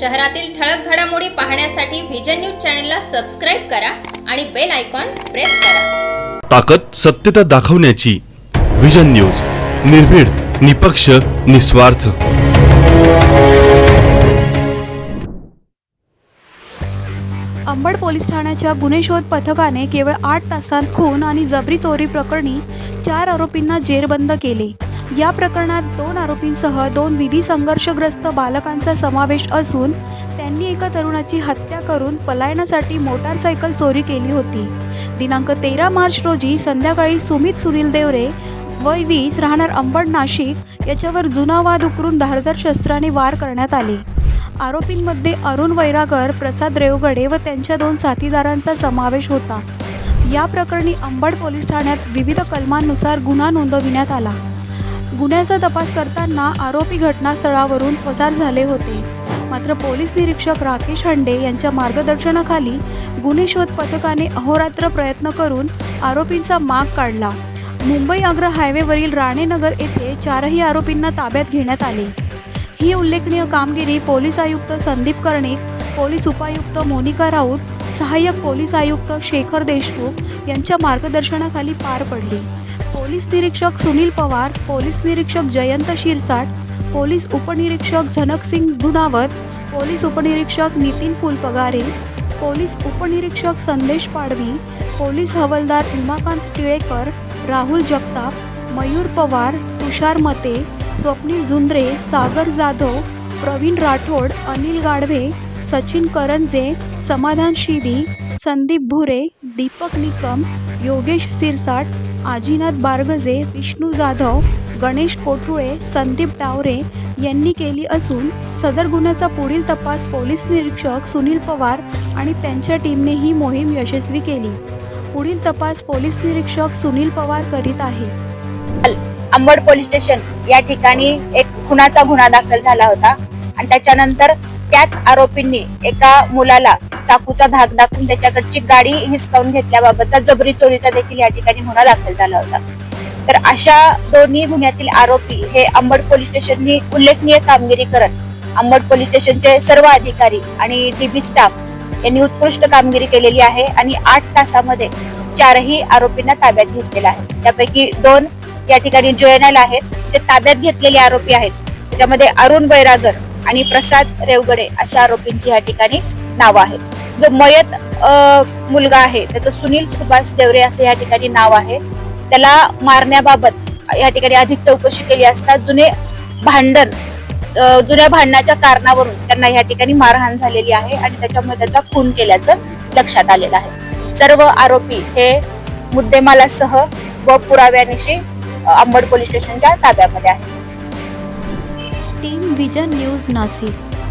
शहरातील ठळक घडामोडी पाहण्यासाठी व्हिजन न्यूज चॅनलला सबस्क्राईब करा आणि बेल आयकॉन प्रेस करा. ताकद सत्यता दाखवण्याची विजन न्यूज निर्भीड निपक्ष निस्वार्थ. अंबड पोलीस ठाण्याच्या गुन्हे शोध पथकाने केवळ आठ तासांत खून आणि जबरी चोरी प्रकरणी चार आरोपींना जेरबंद केले. या प्रकरणात दोन आरोपींसह दोन विधी संघर्षग्रस्त बालकांचा समावेश असून त्यांनी एका तरुणाची हत्या करून पलायनासाठी मोटारसायकल चोरी केली होती. दिनांक तेरा मार्च रोजी संध्याकाळी सुमित सुनील देवरे वय वीस राहणार अंबड नाशिक याच्यावर जुना वाद उकरून धारदार शस्त्राने वार करण्यात आले. आरोपींमध्ये अरुण वैरागर प्रसाद रेवगडे व त्यांच्या दोन साथीदारांचा समावेश होता. या प्रकरणी अंबड पोलीस ठाण्यात विविध कलमांनुसार गुन्हा नोंदविण्यात आला. गुन्ह्याचा तपास करताना आरोपी घटनास्थळावरून पसार झाले होते. मात्र पोलीस निरीक्षक राकेश हंडे यांच्या मार्गदर्शनाखाली गुन्हे शोध पथकाने अहोरात्र प्रयत्न करून आरोपींचा माग काढला. मुंबई आग्रा हायवेवरील राणेनगर येथे चारही आरोपींना ताब्यात घेण्यात आले. ही उल्लेखनीय कामगिरी पोलीस आयुक्त संदीप कर्णिक पोलीस उपायुक्त मोनिका राऊत सहाय्यक पोलीस आयुक्त शेखर देशमुख यांच्या मार्गदर्शनाखाली पार पडली. पोलीस निरीक्षक सुनील पवार पोलीस निरीक्षक जयंत शिरसाट पोलीस उपनिरीक्षक झनकसिंग गुणावत पोलीस उपनिरीक्षक नितीन फुलपगारे पोलीस उपनिरीक्षक संदेश पाडवी पोलीस हवालदार उमाकांत टिळेकर राहुल जगताप मयूर पवार तुषार मते स्वप्नील झुंद्रे सागर जाधव प्रवीण राठोड अनिल गाढवे सचिन करंजे समाधान शिदी संदीप भुरे दीपक निकम योगेश सिरसाट आजीनाथ बारगजे विष्णू जाधव गणेश कोठुळे संदीप टावरे यांनी केली असून सदर गुन्ह्याचा पुढील तपास पोलीस निरीक्षक सुनील पवार आणि त्यांच्या टीमने ही मोहीम यशस्वी केली. पुढील तपास पोलीस निरीक्षक सुनील पवार करीत आहे. अंबड पोलीस स्टेशन या ठिकाणी एक खुनाचा गुन्हा दाखल झाला होता. आणि त्याच्यानंतर त्याच आरोपींनी एका मुलाला चाकूचा धाक दाखवून त्याच्याकडची गाडी हिसकावून घेतल्याबाबतचा जबरी चोरीचा देखील या ठिकाणी गुन्हा दाखल झाला होता. तर अशा दोन्ही गुन्ह्यातील आरोपी हे अंबड पोलीस स्टेशननी उल्लेखनीय कामगिरी करत अंबड पोलीस स्टेशनचे सर्व अधिकारी आणि डीबी स्टाफ यांनी उत्कृष्ट कामगिरी केलेली आहे आणि आठ तासामध्ये चारही आरोपींना ताब्यात घेतलेला आहे. त्यापैकी दोन या ठिकाणी जुएनएल आहेत. ते ताब्यात घेतलेले आरोपी आहेत. त्याच्यामध्ये अरुण बैरागर आणि प्रसाद रेवगडे अशा आरोपींची या ठिकाणी नावं आहेत. जो मयत मुलगा आहे त्याचं सुनील सुभाष देवरे असं या ठिकाणी नाव आहे. त्याला मारण्याबाबत या ठिकाणी अधिक चौकशी केली असता जुने भांडण जुन्या भांडणाच्या कारणावरून त्यांना या ठिकाणी मारहाण झालेली आहे आणि त्याच्यामुळे त्याचा खून केल्याचं लक्षात आलेलं आहे. सर्व आरोपी हे मुद्देमालासह व पुराव्यानिशी अंबड पोलीस स्टेशनच्या ताब्यामध्ये आहे टीम विजन न्यूज नाशिक.